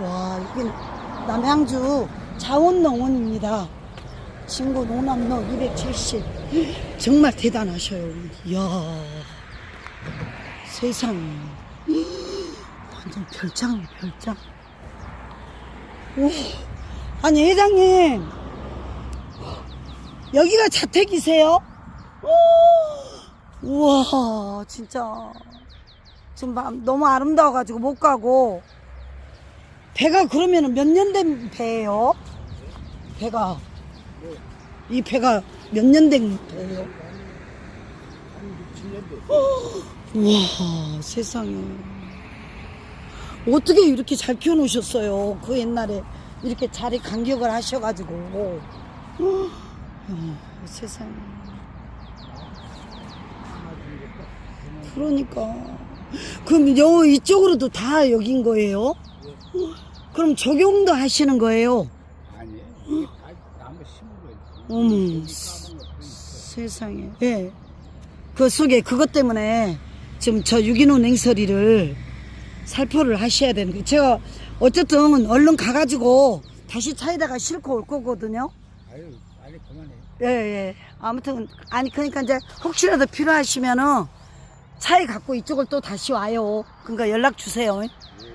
와, 여기는 남양주 자원농원입니다. 진구 농남로 270. 정말 대단하셔요. 이야, 세상에. 완전 별장이에요, 별장. 오, 아니, 회장님. 여기가 자택이세요? 오, 우와, 진짜. 지금 마- 너무 아름다워가지고 못 가고. 배가 그러면 몇 년 된 배예요? 배가. 이 배가 몇 년 된 배예요? 우와, 세상에. 어떻게 이렇게 잘 키워놓으셨어요? 그 옛날에 이렇게 자리 간격을 하셔가지고. 야, 세상에. 그러니까. 그럼 요 이쪽으로도 다 여긴 거예요? 그럼 적용도 하시는 거예요? 아니, 이게 다 나무 심은 거예요. 어머, 세상에. 예. 그 속에 그것 때문에 지금 저 유기농 냉서리를 살포를 하셔야 되는 거예요. 제가 어쨌든 얼른 가가지고 다시 차에다가 싣고 올 거거든요. 아유, 빨리 그만해. 예, 예. 아무튼, 아니, 그러니까 이제 혹시라도 필요하시면은 차에 갖고 이쪽을 또 다시 와요. 그러니까 연락 주세요.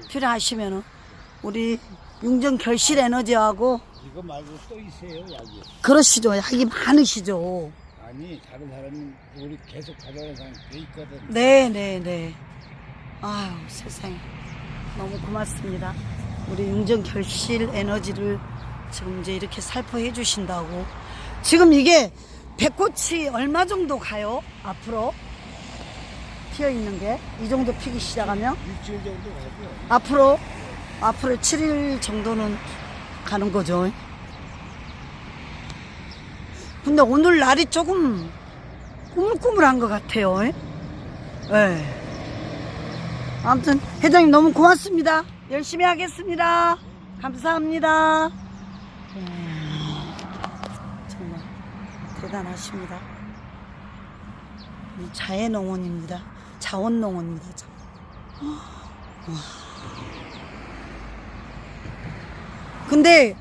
필요하시면은. 우리 융정 결실 에너지하고 이거 말고 또 있어요, 약이. 그러시죠. 약이 많으시죠. 아니, 다른 사람은 우리 계속 가져가는 사람 돼 있거든. 네, 네, 네. 아유, 세상에. 너무 고맙습니다. 우리 융정 결실 에너지를 지금 이제 이렇게 살포해 주신다고. 지금 이게 배꽃이 얼마 정도 가요? 앞으로? 피어 있는 게? 이 정도 피기 시작하면? 일주일 정도 가고요. 앞으로, 앞으로 7일 정도는 가는 거죠. 근데 오늘 날이 조금 꾸물꾸물한 것 같아요. 예. 네. 아무튼 회장님 너무 고맙습니다. 열심히 하겠습니다. 감사합니다. 네. 정말 대단하십니다. 이 자해농원입니다. 자원농원입니다. 자- 근데